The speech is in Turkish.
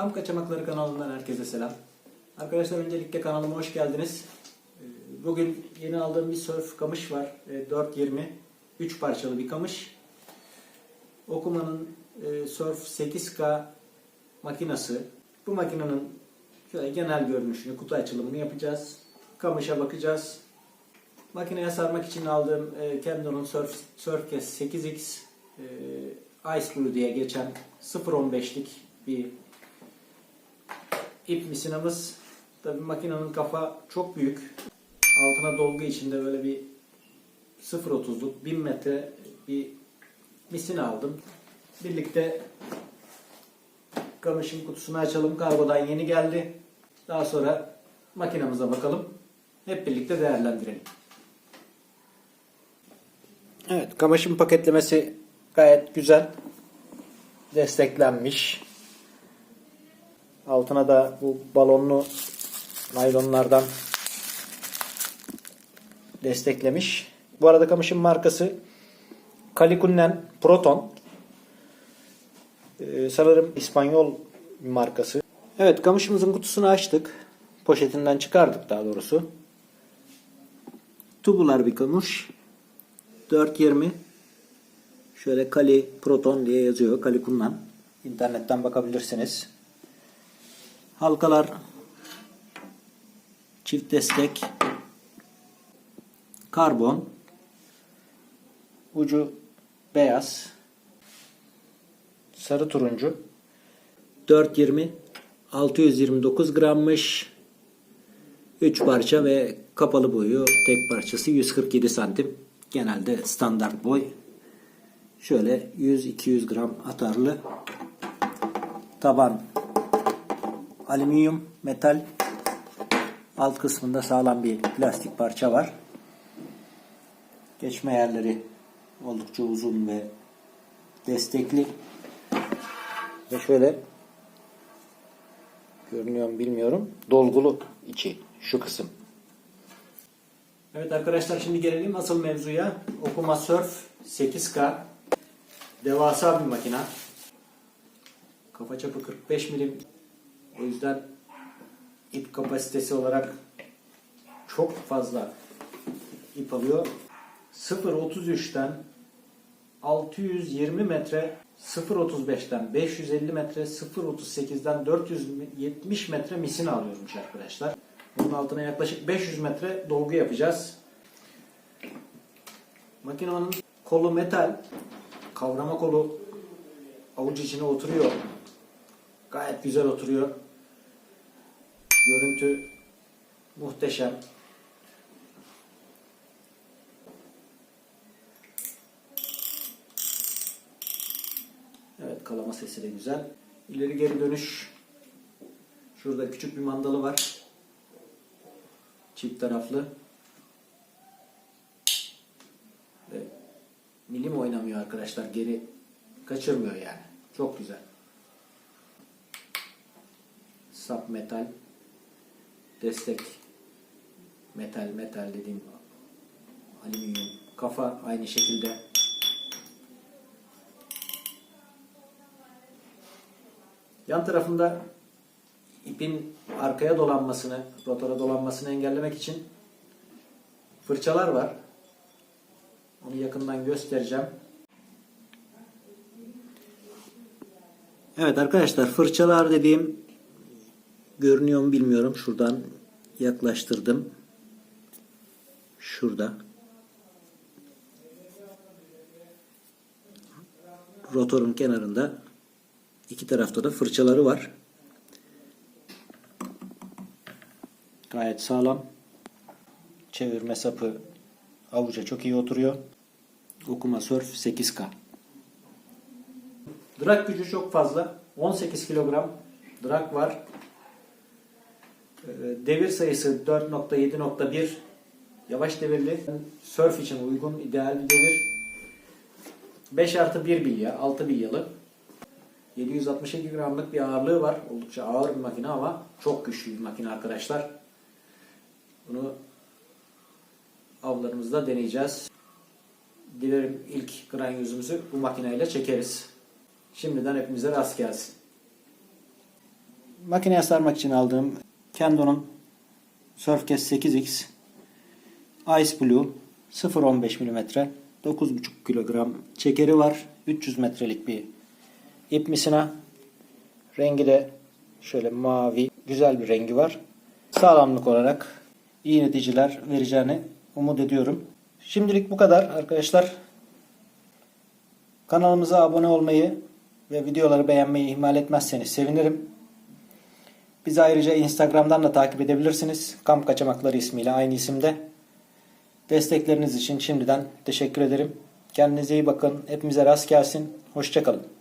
Kamp Kaçamakları kanalından herkese selam. Arkadaşlar öncelikle kanalıma hoş geldiniz. Ee, Bugün yeni aldığım bir surf kamış var. Ee, 420 3 parçalı bir kamış. Okuma'nın e, Surf 8K makinası. Bu makinenin şöyle genel görünüşünü, kutu açılımını yapacağız. Kamışa bakacağız. Makineye sarmak için aldığım e, Kendall'ın Surf, Surfcast 8X e, Ice Blue diye geçen 0.15'lik bir ip misinamız. Tabii makinenin kafa çok büyük. Altına dolgu içinde böyle bir 0.30'luk 1000 metre bir misina aldım. Birlikte kamışın kutusunu açalım. Kargodan yeni geldi. Daha sonra makinamıza bakalım. Hep birlikte değerlendirelim. Evet, kamışın paketlemesi gayet güzel. Desteklenmiş. Altına da bu balonlu naylonlardan desteklemiş. Bu arada kamışın markası Kalikunnen Proton. Ee, sanırım İspanyol markası. Evet kamışımızın kutusunu açtık. Poşetinden çıkardık daha doğrusu. Tubular bir kamış. 420 Şöyle Kali Proton diye yazıyor. Kalikunnan. İnternetten bakabilirsiniz. Halkalar çift destek karbon ucu beyaz sarı turuncu 420 629 grammış 3 parça ve kapalı boyu tek parçası 147 santim. Genelde standart boy. Şöyle 100-200 gram atarlı taban alüminyum metal alt kısmında sağlam bir plastik parça var geçme yerleri oldukça uzun ve destekli ve şöyle görünüyor mu bilmiyorum dolgulu içi şu kısım Evet arkadaşlar şimdi gelelim asıl mevzuya. Okuma Surf 8K. Devasa bir makina. Kafa çapı 45 milim. O yüzden ip kapasitesi olarak çok fazla ip alıyor. 0.33'ten 620 metre 0.35'ten 550 metre 0.38'den 470 metre misina alıyormuş arkadaşlar. Bunun altına yaklaşık 500 metre dolgu yapacağız. Makinenin kolu metal. Kavrama kolu avuç içine oturuyor. Gayet güzel oturuyor. Görüntü muhteşem. Evet kalama sesi de güzel. İleri geri dönüş. Şurada küçük bir mandalı var. Çift taraflı. Ve milim oynamıyor arkadaşlar. Geri kaçırmıyor yani. Çok güzel. Sap metal. Destek metal metal dediğim alüminyum. Kafa aynı şekilde. Yan tarafında ipin arkaya dolanmasını, rotora dolanmasını engellemek için fırçalar var. Onu yakından göstereceğim. Evet arkadaşlar fırçalar dediğim görünüyor mu bilmiyorum. Şuradan yaklaştırdım. Şurada. Rotorun kenarında iki tarafta da fırçaları var. Gayet sağlam. Çevirme sapı avuca çok iyi oturuyor. Okuma Surf 8K. Drag gücü çok fazla. 18 kilogram drag var. Ee, Devir sayısı 4.7.1 yavaş devirli. Surf için uygun ideal bir devir. 5 artı 1 bilye, 6 bilyalı. 762 gramlık bir ağırlığı var. Oldukça ağır bir makine ama çok güçlü bir makine arkadaşlar. Bunu avlarımızda deneyeceğiz. Dilerim ilk gran yüzümüzü bu makineyle çekeriz. Şimdiden hepimize rast gelsin. makineye sarmak için aldığım Kendo'nun Surfcast 8X Ice Blue 0.15 mm 9.5 kilogram çekeri var. 300 metrelik bir ip misina. Rengi de şöyle mavi. Güzel bir rengi var. Sağlamlık olarak iyi neticeler vereceğini umut ediyorum. Şimdilik bu kadar arkadaşlar. Kanalımıza abone olmayı ve videoları beğenmeyi ihmal etmezseniz sevinirim. Bizi ayrıca Instagram'dan da takip edebilirsiniz. Kamp Kaçamakları ismiyle aynı isimde. Destekleriniz için şimdiden teşekkür ederim. Kendinize iyi bakın. Hepimize rast gelsin. Hoşçakalın.